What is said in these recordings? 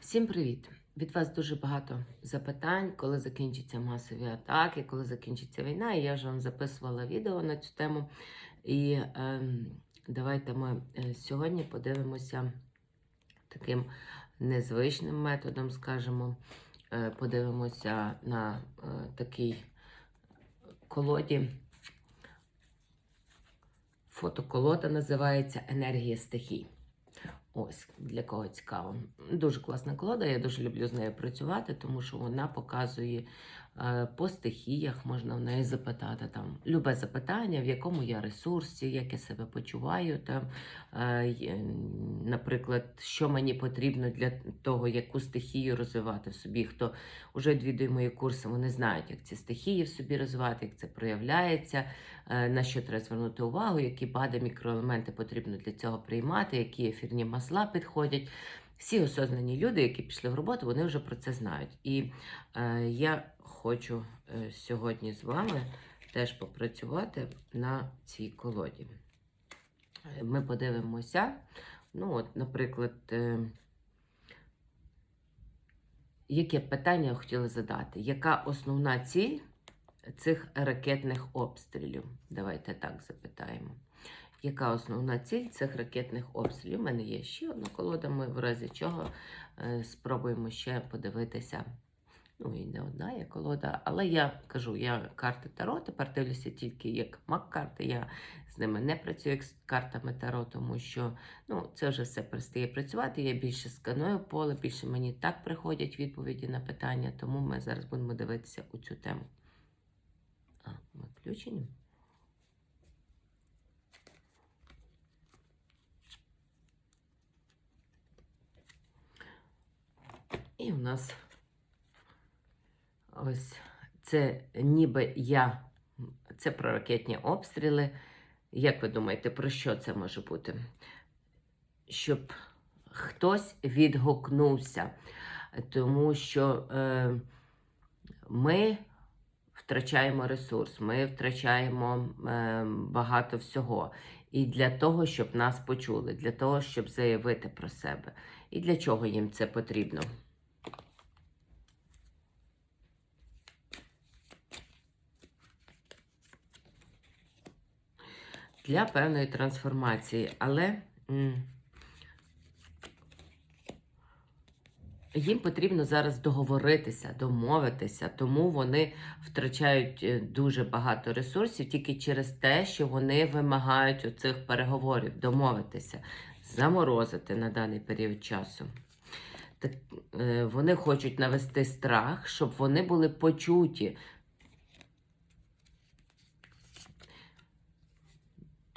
Всім привіт! Від вас дуже багато запитань, коли закінчаться масові атаки, коли закінчиться війна. І я вже вам записувала відео на цю тему. І ем, давайте ми е, сьогодні подивимося таким незвичним методом, скажімо, е, подивимося на е, такий колоді. Фотоколода називається Енергія стихій. Ось для кого цікаво. Дуже класна колода. Я дуже люблю з нею працювати, тому що вона показує по стихіях, можна в неї запитати там любе запитання, в якому я ресурсі, як я себе почуваю. Там, е, наприклад, що мені потрібно для того, яку стихію розвивати в собі. Хто вже відвідує мої курси, вони знають, як ці стихії в собі розвивати, як це проявляється, е, на що треба звернути увагу, які бади, мікроелементи потрібно для цього приймати, які ефірні масла підходять. Всі осознані люди, які пішли в роботу, вони вже про це знають. І е, я хочу е, сьогодні з вами теж попрацювати на цій колоді. Е, Ми подивимося. Ну, от, наприклад, е, яке питання я хотіла задати? Яка основна ціль цих ракетних обстрілів? Давайте так запитаємо. Яка основна ціль цих ракетних обстрілів? У мене є ще одна колода, ми в разі чого спробуємо ще подивитися. Ну, і не одна є колода, але я кажу, я карти Таро, тепер дивлюся тільки як мак-карти. Я з ними не працюю як з картами Таро, тому що ну, це вже все перестає працювати. Я більше сканую поле, більше мені так приходять відповіді на питання, тому ми зараз будемо дивитися у цю тему. А, ми включені. І у нас ось це ніби я, це про ракетні обстріли. Як ви думаєте, про що це може бути? Щоб хтось відгукнувся, тому що е, ми втрачаємо ресурс, ми втрачаємо е, багато всього. І для того, щоб нас почули, для того, щоб заявити про себе. І для чого їм це потрібно? Для певної трансформації, але їм потрібно зараз договоритися, домовитися, тому вони втрачають е, дуже багато ресурсів тільки через те, що вони вимагають оцих переговорів, домовитися, заморозити на даний період часу. Так, е, вони хочуть навести страх, щоб вони були почуті.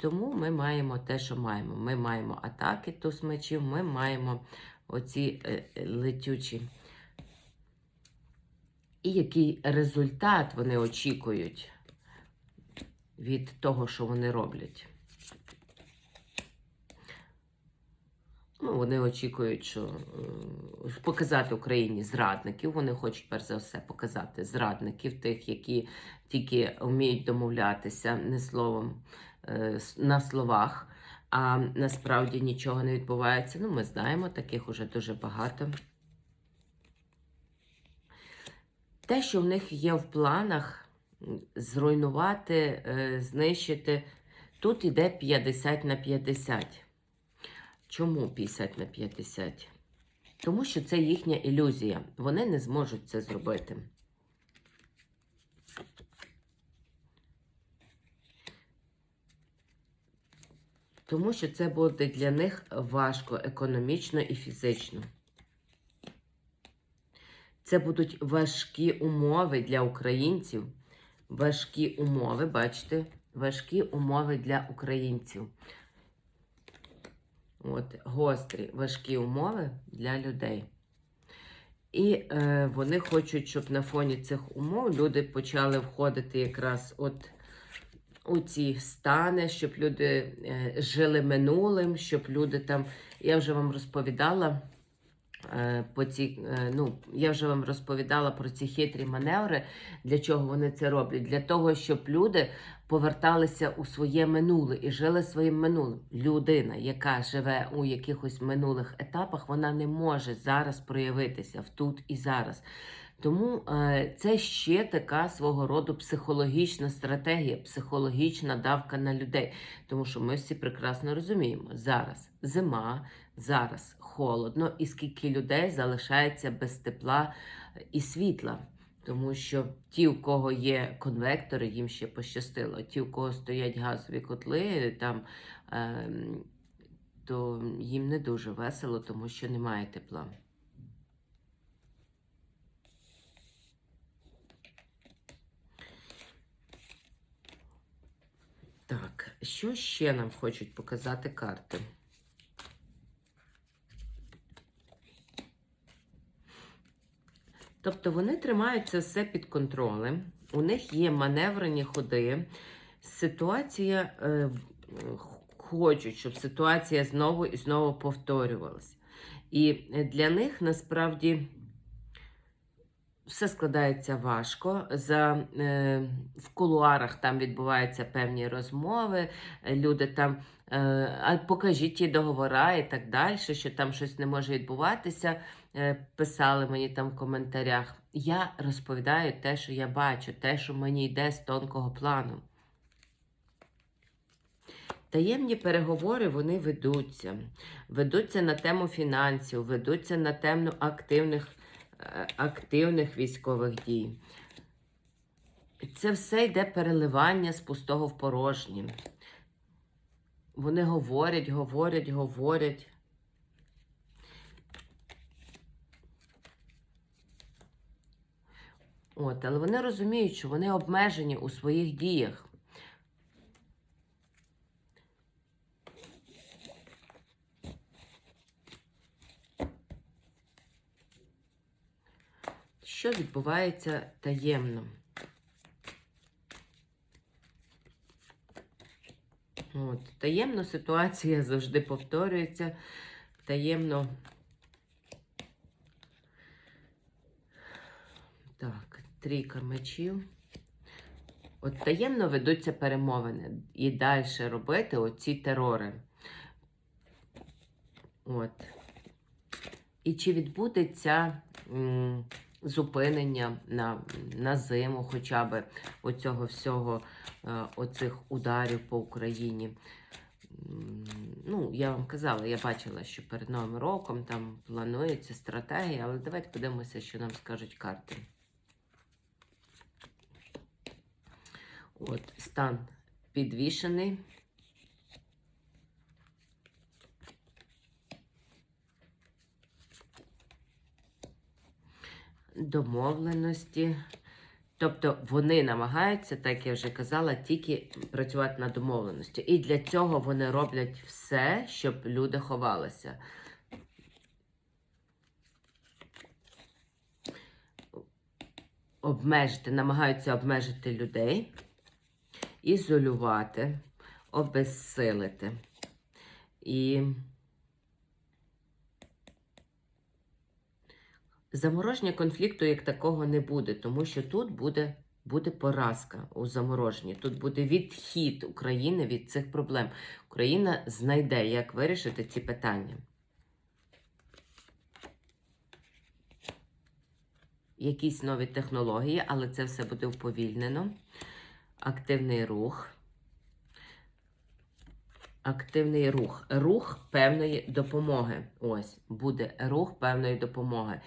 Тому ми маємо те, що маємо. Ми маємо атаки туз мечів, ми маємо оці е, е, летючі. І який результат вони очікують від того, що вони роблять. Ну, вони очікують, що е, показати Україні зрадників. Вони хочуть перш за все показати зрадників, тих, які тільки вміють домовлятися не словом на словах, а насправді нічого не відбувається. Ну, ми знаємо, таких уже дуже багато. Те, що в них є в планах зруйнувати, е, знищити, тут іде 50 на 50. Чому 50 на 50? Тому що це їхня ілюзія. Вони не зможуть це зробити. Тому що це буде для них важко економічно і фізично. Це будуть важкі умови для українців. Важкі умови, бачите, важкі умови для українців. От, гострі, важкі умови для людей. І е, вони хочуть, щоб на фоні цих умов люди почали входити якраз от у ці стани, щоб люди е, жили минулим, щоб люди там. Я вже вам розповідала е, по ці, е, ну, я вже вам розповідала про ці хитрі маневри, для чого вони це роблять? Для того, щоб люди поверталися у своє минуле і жили своїм минулим. Людина, яка живе у якихось минулих етапах, вона не може зараз проявитися в тут і зараз. Тому е, це ще така свого роду психологічна стратегія, психологічна давка на людей. Тому що ми всі прекрасно розуміємо, зараз зима, зараз холодно, і скільки людей залишається без тепла і світла. Тому що ті, у кого є конвектори, їм ще пощастило. Ті, у кого стоять газові котли, там, е, то їм не дуже весело, тому що немає тепла. Так, що ще нам хочуть показати карти? Тобто вони тримають це все під контролем, у них є маневрені ходи. Ситуація е, хочуть, щоб ситуація знову і знову повторювалася. І для них насправді все складається важко. За, е, В кулуарах там відбуваються певні розмови, люди там е, а покажіть ті договори і так далі, що там щось не може відбуватися. Е, писали мені там в коментарях. Я розповідаю те, що я бачу, те, що мені йде з тонкого плану. Таємні переговори вони ведуться. Ведуться на тему фінансів, ведуться на тему активних, е, активних військових дій. Це все йде переливання з пустого в порожнє. Вони говорять, говорять, говорять. От, але вони розуміють, що вони обмежені у своїх діях. Що відбувається таємно? От, Таємно ситуація завжди повторюється. Таємно. Так, трійка мечів. От таємно ведуться перемовини. І далі робити оці терори. От. І чи відбудеться м, зупинення на на зиму, хоча б оцього всього, е, оцих ударів по Україні? Ну, я вам казала, я бачила, що перед Новим роком там планується стратегія, але давайте подивимося, що нам скажуть карти. От, стан підвішений. Домовленості. Тобто вони намагаються, так я вже казала, тільки працювати на домовленості. І для цього вони роблять все, щоб люди ховалися. Обмежити, намагаються обмежити людей, ізолювати, обезсилити. І замороження конфлікту як такого не буде, тому що тут буде буде поразка у замороженні. Тут буде відхід України від цих проблем. Україна знайде, як вирішити ці питання. Якісь нові технології, але це все буде уповільнено. Активний рух. Активний рух. Рух певної допомоги. Ось, буде рух певної допомоги.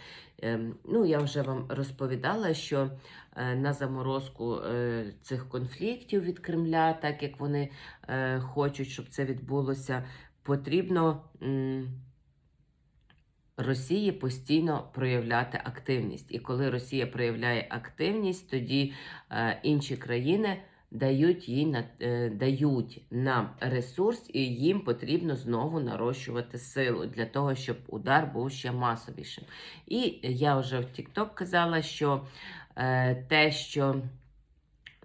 Ем, ну, я вже вам розповідала, що е, на заморозку е, цих конфліктів від Кремля, так як вони е, хочуть, щоб це відбулося, потрібно. Росії постійно проявляти активність. І коли Росія проявляє активність, тоді інші країни дають їй на, е, дають нам ресурс, і їм потрібно знову нарощувати силу для того, щоб удар був ще масовішим. І я вже в TikTok казала, що е, те, що,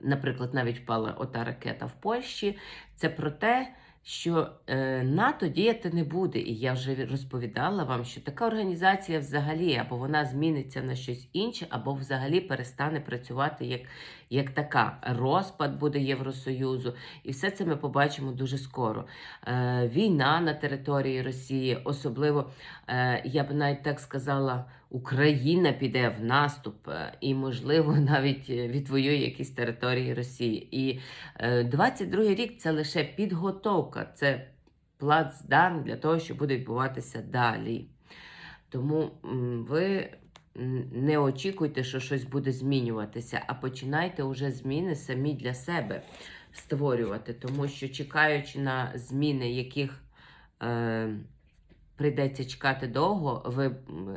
наприклад, навіть впала ота ракета в Польщі, це про те, що е, НАТО діяти не буде. І я вже розповідала вам, що така організація взагалі або вона зміниться на щось інше, або взагалі перестане працювати як, як така. Розпад буде Євросоюзу. І все це ми побачимо дуже скоро. Е, війна на території Росії, особливо, е, я б навіть так сказала, Україна піде в наступ е, і, можливо, навіть е, відвоює якісь території Росії. І е, 22-й рік це лише підготовка, це плацдарм для того, що буде відбуватися далі. Тому ви не очікуйте, що щось буде змінюватися, а починайте уже зміни самі для себе створювати, тому що чекаючи на зміни, яких е, прийдеться чекати довго, ви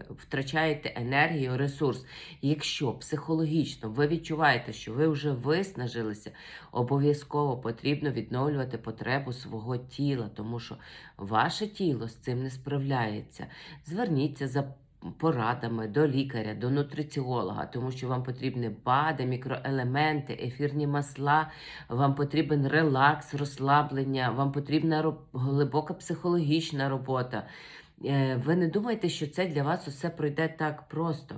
втрачаєте енергію, ресурс. Якщо психологічно ви відчуваєте, що ви вже виснажилися, обов'язково потрібно відновлювати потребу свого тіла, тому що ваше тіло з цим не справляється. Зверніться за порадами до лікаря, до нутриціолога, тому що вам потрібні БАДи, мікроелементи, ефірні масла, вам потрібен релакс, розслаблення, вам потрібна глибока психологічна робота. Е, Ви не думайте, що це для вас усе пройде так просто.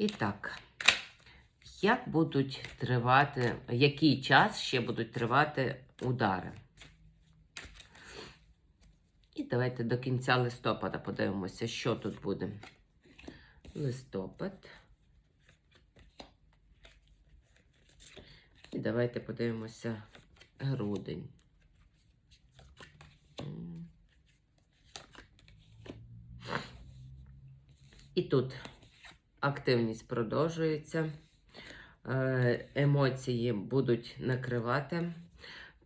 І так, як будуть тривати, який час ще будуть тривати удари? І давайте до кінця листопада подивимося, що тут буде. Листопад. І давайте подивимося грудень. І тут активність продовжується. Е, Емоції будуть накривати.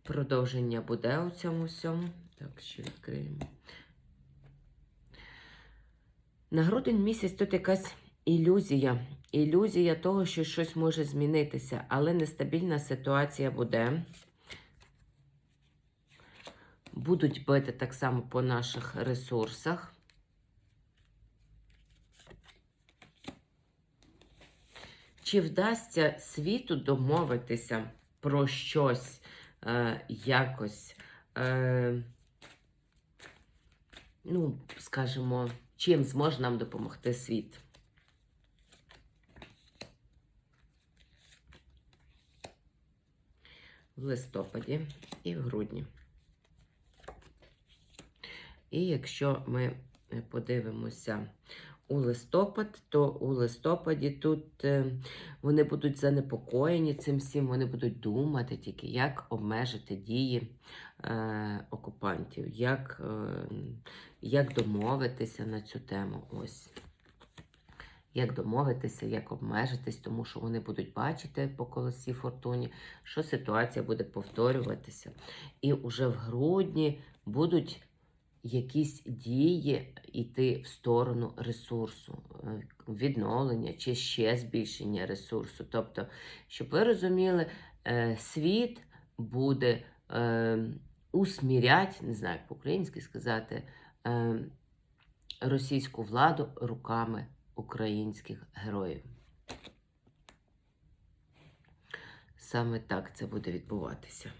Продовження буде у цьому всьому. Так, що відкриємо. На грудень місяць тут якась ілюзія. Ілюзія того, що щось може змінитися, але нестабільна ситуація буде. Будуть бити так само по наших ресурсах. Чи вдасться світу домовитися про щось е, якось, е, ну, скажімо, чим зможе нам допомогти світ? В листопаді і в грудні. І якщо ми е, подивимося у листопад, то у листопаді тут е, вони будуть занепокоєні цим всім, вони будуть думати тільки, як обмежити дії е, окупантів, як, е, як домовитися на цю тему. Ось. Як домовитися, як обмежитись, тому що вони будуть бачити по колесі фортуні, що ситуація буде повторюватися. І уже в грудні будуть якісь дії йти в сторону ресурсу, е, відновлення чи ще збільшення ресурсу. Тобто, щоб ви розуміли, е, світ буде е, усмірять, не знаю, як по-українськи сказати, російську владу руками українських героїв. Саме так це буде відбуватися.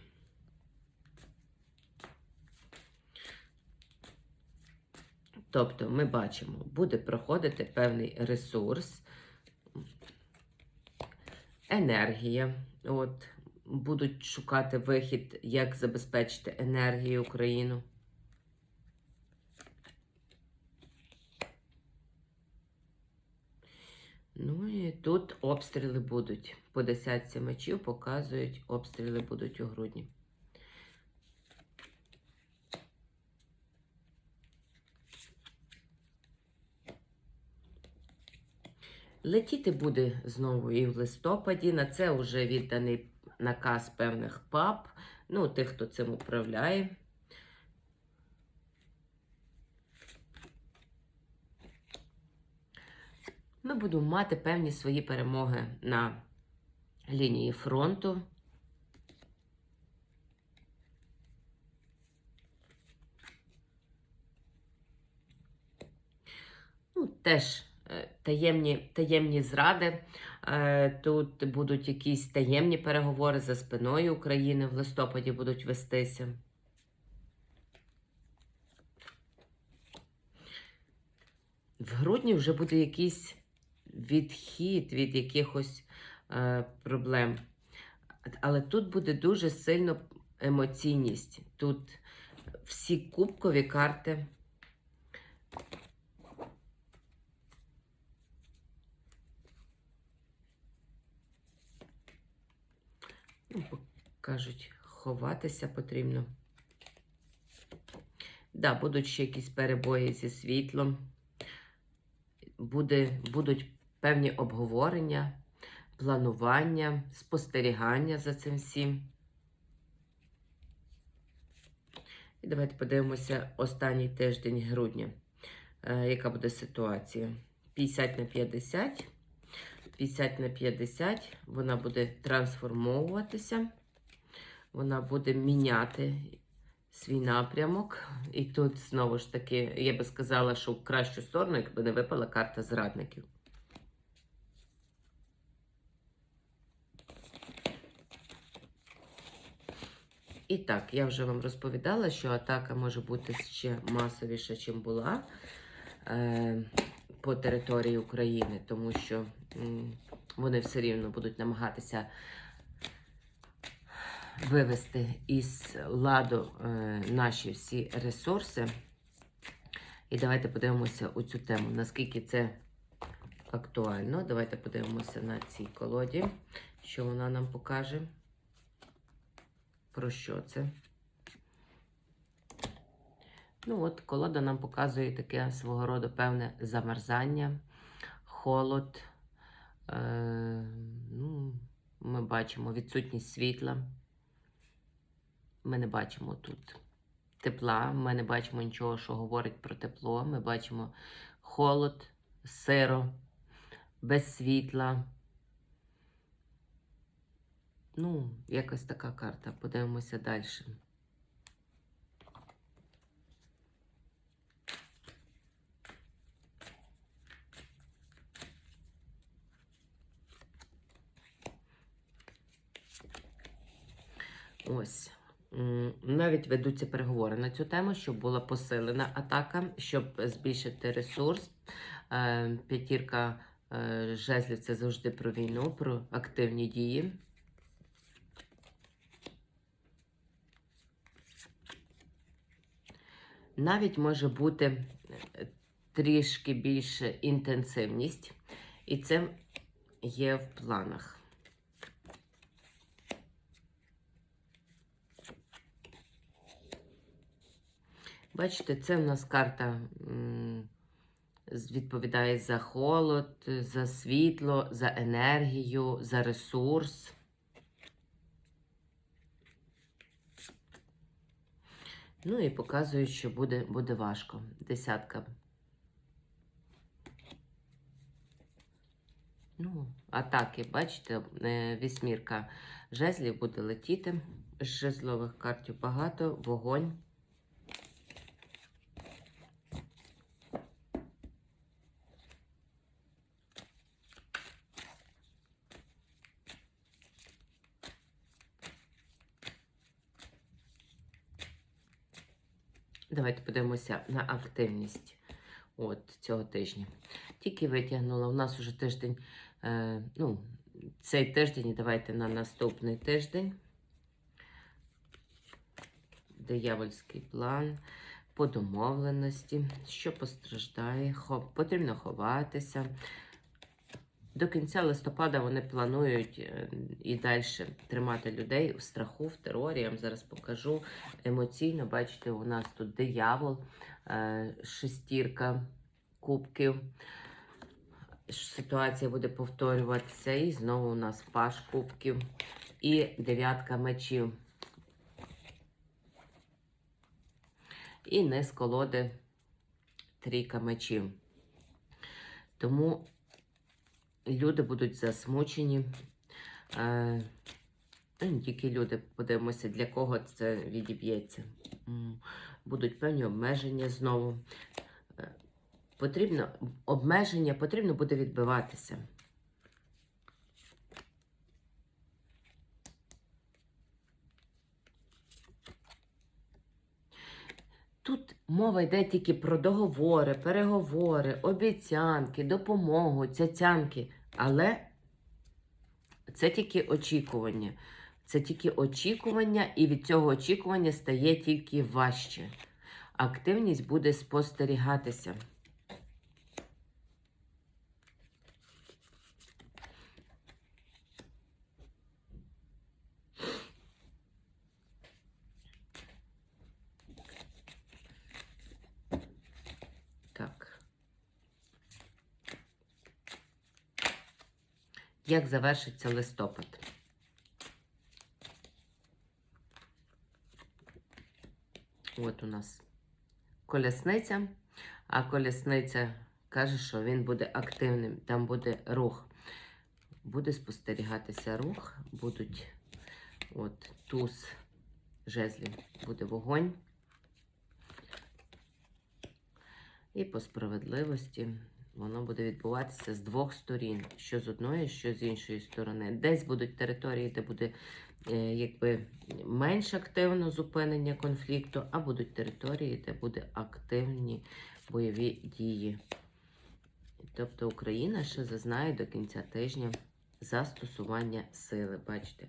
Тобто ми бачимо, буде проходити певний ресурс, енергія. От, будуть шукати вихід, як забезпечити енергію Україну. Ну і тут обстріли будуть. По десятці мечів показують, обстріли будуть у грудні. Летіти буде знову і в листопаді. На це вже відданий наказ певних пап, ну, тих, хто цим управляє. Ми будемо мати певні свої перемоги на лінії фронту. Ну, теж таємні, таємні зради. Е, Тут будуть якісь таємні переговори за спиною України в листопаді будуть вестися. В грудні вже буде якийсь відхід від якихось е, проблем. Але тут буде дуже сильно емоційність. Тут всі кубкові карти. Ну, бо кажуть, ховатися потрібно. Да, будуть ще якісь перебої зі світлом. Буде, будуть певні обговорення, планування, спостерігання за цим всім. І давайте подивимося останній тиждень грудня. Е, яка буде ситуація? 50 на 50. 50 на 50. Вона буде трансформовуватися. Вона буде міняти свій напрямок. І тут знову ж таки, я би сказала, що в кращу сторону, якби не випала карта зрадників. І так, я вже вам розповідала, що атака може бути ще масовіша, ніж була е, по території України, тому що вони все рівно будуть намагатися вивести із ладу е, наші всі ресурси. І давайте подивимося у цю тему, наскільки це актуально. Давайте подивимося на цій колоді, що вона нам покаже. Про що це? Ну, от колода нам показує таке свого роду певне замерзання, холод. Е, ну, Ми бачимо відсутність світла. Ми не бачимо тут тепла, ми не бачимо нічого, що говорить про тепло. Ми бачимо холод, сиро, без світла. Ну, якась така карта. Подивимося далі. Ось. Навіть ведуться переговори на цю тему, щоб була посилена атака, щоб збільшити ресурс. Е, П'ятірка е, жезлів це завжди про війну, про активні дії. Навіть може бути е, трішки більше інтенсивність, і це є в планах. Бачите, це в нас карта відповідає за холод, за світло, за енергію, за ресурс. Ну і показує, що буде, буде важко. Десятка. Ну, атаки, бачите, е, вісьмірка жезлів буде летіти. З жезлових картів багато, вогонь. Подивимося на активність от цього тижня. Тільки витягнула. У нас уже тиждень, е, ну, цей тиждень, давайте на наступний тиждень. Диявольський план по домовленості, що постраждає, потрібно ховатися. До кінця листопада вони планують е, і далі тримати людей в страху, в терорі. Я вам зараз покажу емоційно. Бачите, у нас тут диявол, е, шестірка кубків. Ситуація буде повторюватися. І знову у нас паш кубків і дев'ятка мечів. І низ колоди трійка мечів. Тому люди будуть засмучені. Е, не тільки люди, подивимося, для кого це відіб'ється. Будуть певні обмеження знову. Е, потрібно обмеження, потрібно буде відбиватися. Тут мова йде тільки про договори, переговори, обіцянки, допомогу, цяцянки. Але це тільки очікування. Це тільки очікування, і від цього очікування стає тільки важче. Активність буде спостерігатися. Так. Як завершиться листопад? От у нас колесниця, а колесниця каже, що він буде активним, там буде рух. Буде спостерігатися рух, будуть от туз жезлів, буде вогонь. І по справедливості воно буде відбуватися з двох сторін, що з одної, що з іншої сторони. Десь будуть території, де буде е, якби менш активно зупинення конфлікту, а будуть території, де буде активні бойові дії. Тобто Україна ще зазнає до кінця тижня застосування сили. Бачите,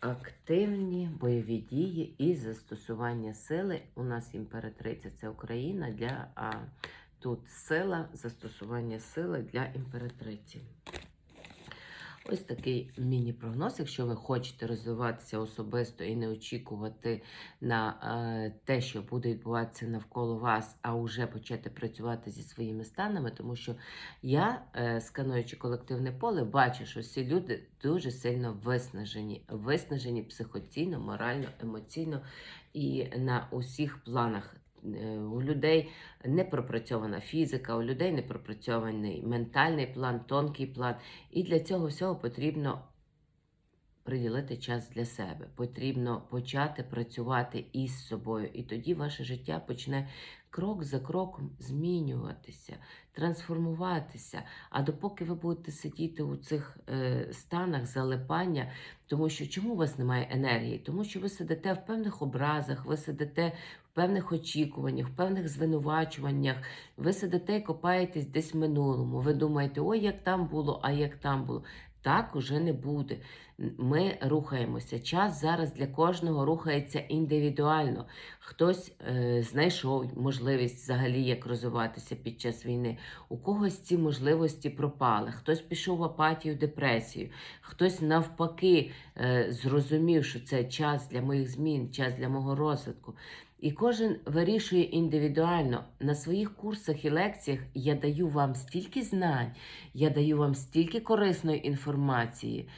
активні бойові дії і застосування сили. У нас імператриця це Україна для а, тут сила, застосування сили для імператриці. Ось такий міні-прогноз. Якщо ви хочете розвиватися особисто і не очікувати на е, те, що буде відбуватися навколо вас, а вже почати працювати зі своїми станами, тому що я, е, скануючи колективне поле, бачу, що всі люди дуже сильно виснажені, виснажені психоційно, морально, емоційно і на усіх планах. У людей не пропрацьована фізика, у людей не пропрацьований ментальний план, тонкий план. І для цього всього потрібно приділити час для себе. Потрібно почати працювати із собою. І тоді ваше життя почне крок за кроком змінюватися, трансформуватися. А допоки ви будете сидіти у цих е, станах залипання, тому що чому у вас немає енергії? Тому що ви сидите в певних образах, ви сидите в певних очікуваннях, в певних звинувачуваннях, ви сидите і копаєтесь десь в минулому. Ви думаєте, ой, як там було, а як там було. Так уже не буде. Ми рухаємося. Час зараз для кожного рухається індивідуально. Хтось е, знайшов можливість взагалі як розвиватися під час війни. У когось ці можливості пропали. Хтось пішов в апатію, депресію, хтось навпаки е, зрозумів, що це час для моїх змін, час для мого розвитку. І кожен вирішує індивідуально. На своїх курсах і лекціях я даю вам стільки знань, я даю вам стільки корисної інформації,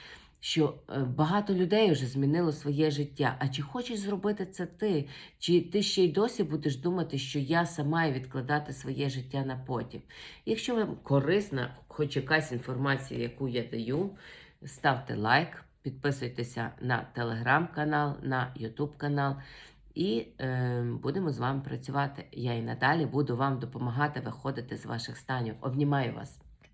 що е, багато людей вже змінило своє життя. А чи хочеш зробити це ти? Чи ти ще й досі будеш думати, що я сама маю відкладати своє життя на потім? Якщо вам корисна хоч якась інформація, яку я даю, ставте лайк, підписуйтеся на телеграм-канал, на ютуб канал. І е, будемо з вами працювати. Я і надалі буду вам допомагати виходити з ваших станів. Обнімаю вас.